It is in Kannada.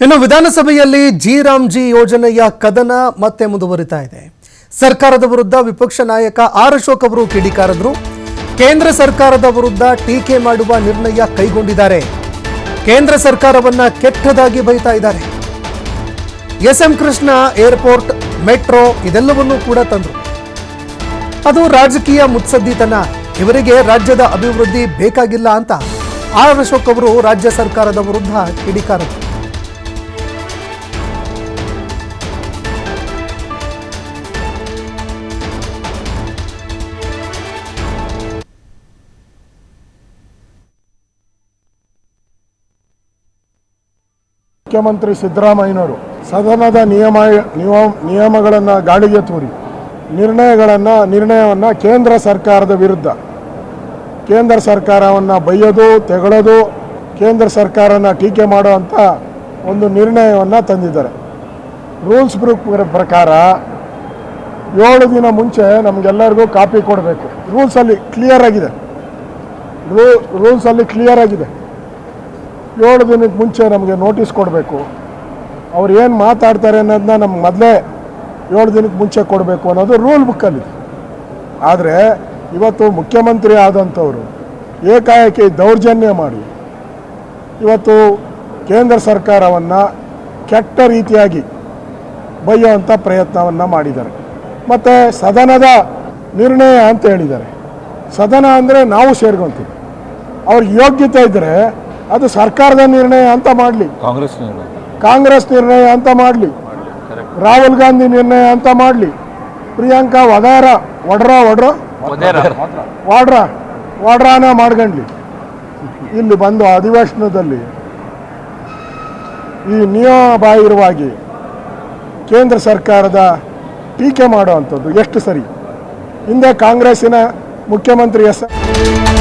ಇನ್ನು ವಿಧಾನಸಭೆಯಲ್ಲಿ ಜಿ ರಾಮ್ ಜಿ ಯೋಜನೆಯ ಕದನ ಮತ್ತೆ ಮುಂದುವರಿತಾ ಇದೆ. ಸರ್ಕಾರದ ವಿರುದ್ಧ ವಿಪಕ್ಷ ನಾಯಕ ಆರ್ ಅಶೋಕ್ ಅವರು ಕಿಡಿಕಾರದ್ರು. ಕೇಂದ್ರ ಸರ್ಕಾರದ ವಿರುದ್ಧ ಟೀಕೆ ಮಾಡುವ ನಿರ್ಣಯ ಕೈಗೊಂಡಿದ್ದಾರೆ. ಕೇಂದ್ರ ಸರ್ಕಾರವನ್ನ ಕೆಟ್ಟದಾಗಿ ಬೈತಾ ಇದ್ದಾರೆ. S M Krishna airport, metro ಇದೆಲ್ಲವನ್ನೂ ಕೂಡ ತಂದರು. ಅದು ರಾಜಕೀಯ ಮುತ್ಸದ್ದಿತನ. ಇವರಿಗೆ ರಾಜ್ಯದ ಅಭಿವೃದ್ಧಿ ಬೇಕಾಗಿಲ್ಲ ಅಂತ ಆರ್ ಅಶೋಕ್ ಅವರು ರಾಜ್ಯ ಸರ್ಕಾರದ ವಿರುದ್ಧ ಕಿಡಿಕಾರರು ಮುಖ್ಯಮಂತ್ರಿ ಸಿದ್ದರಾಮಯ್ಯನವರು ಸದನದ ನಿಯಮ ನಿಯಮ, ನಿಯಮಗಳನ್ನು ಗಾಳಿಗೆ ತೂರಿ, ನಿರ್ಣಯಗಳನ್ನು, ನಿರ್ಣಯವನ್ನು ಕೇಂದ್ರ ಸರ್ಕಾರದ ವಿರುದ್ಧ. ಕೇಂದ್ರ ಸರ್ಕಾರವನ್ನು ಬೈಯೋದು, ತೆಗಳೋದು, ಕೇಂದ್ರ ಸರ್ಕಾರನ ಟೀಕೆ ಮಾಡುವಂಥ ಒಂದು ನಿರ್ಣಯವನ್ನು ತಂದಿದ್ದಾರೆ. ರೂಲ್ಸ್ ಪ್ರಕಾರ ಏಳು ದಿನ ಮುಂಚೆ ನಮಗೆಲ್ಲರಿಗೂ ಕಾಪಿ ಕೊಡಬೇಕು. ರೂಲ್ಸಲ್ಲಿ ಕ್ಲಿಯರ್ ಆಗಿದೆ. ರೂ, ರೂಲ್ಸಲ್ಲಿ ಕ್ಲಿಯರ್ ಆಗಿದೆ. ಏಳು ದಿನಕ್ಕೆ ಮುಂಚೆ ನಮಗೆ ನೋಟಿಸ್ ಕೊಡಬೇಕು. ಅವ್ರು ಏನು ಮಾತಾಡ್ತಾರೆ ಅನ್ನೋದನ್ನ ನಮ್ಗೆ ಮೊದಲೇ ಏಳು ದಿನಕ್ಕೆ ಮುಂಚೆ ಕೊಡಬೇಕು ಅನ್ನೋದು ರೂಲ್ ಬುಕ್ಕಲ್ಲಿ ಆದರೆ ಇವತ್ತು ಮುಖ್ಯಮಂತ್ರಿ ಆದಂಥವರು ಏಕಾಏಕಿ ದೌರ್ಜನ್ಯ ಮಾಡಿ, ಇವತ್ತು ಕೇಂದ್ರ ಸರ್ಕಾರವನ್ನು ಕೆಟ್ಟ ರೀತಿಯಾಗಿ ಬೈಯುವಂಥ ಪ್ರಯತ್ನವನ್ನು ಮಾಡಿದ್ದಾರೆ. ಮತ್ತು ಸದನದ ನಿರ್ಣಯ ಅಂತ ಹೇಳಿದ್ದಾರೆ. ಸದನ ಅಂದರೆ ನಾವು ಸೇರ್ಕೊತೀವಿ. ಅವ್ರಿಗೆ ಯೋಗ್ಯತೆ ಇದ್ದರೆ ಅದು ಸರ್ಕಾರದ ನಿರ್ಣಯ ಅಂತ ಮಾಡಲಿ. ಕಾಂಗ್ರೆಸ್ ನಿರ್ಣಯ. ಕಾಂಗ್ರೆಸ್ ನಿರ್ಣಯ ಅಂತ ಮಾಡಲಿ. ರಾಹುಲ್ ಗಾಂಧಿ ನಿರ್ಣಯ ಅಂತ ಮಾಡಲಿ. ಪ್ರಿಯಾಂಕಾ ವದಾರ ವಡ್ರ ವಡ್ರ? ವಾಡ್ರ. ವಾಡ್ರಾನ ಮಾಡ್ಕೊಂಡ್ಲಿ ಇಲ್ಲಿ ಬಂದು ಅಧಿವೇಶನದಲ್ಲಿ ಈ ನಿಯಮ ಬಾಹಿರವಾಗಿ ಕೇಂದ್ರ ಸರ್ಕಾರದ ಟೀಕೆ ಮಾಡುವಂಥದ್ದು ಎಷ್ಟು ಸರಿ? ಹಿಂದೆ ಕಾಂಗ್ರೆಸ್ಸಿನ ಮುಖ್ಯಮಂತ್ರಿ ಎಸ್.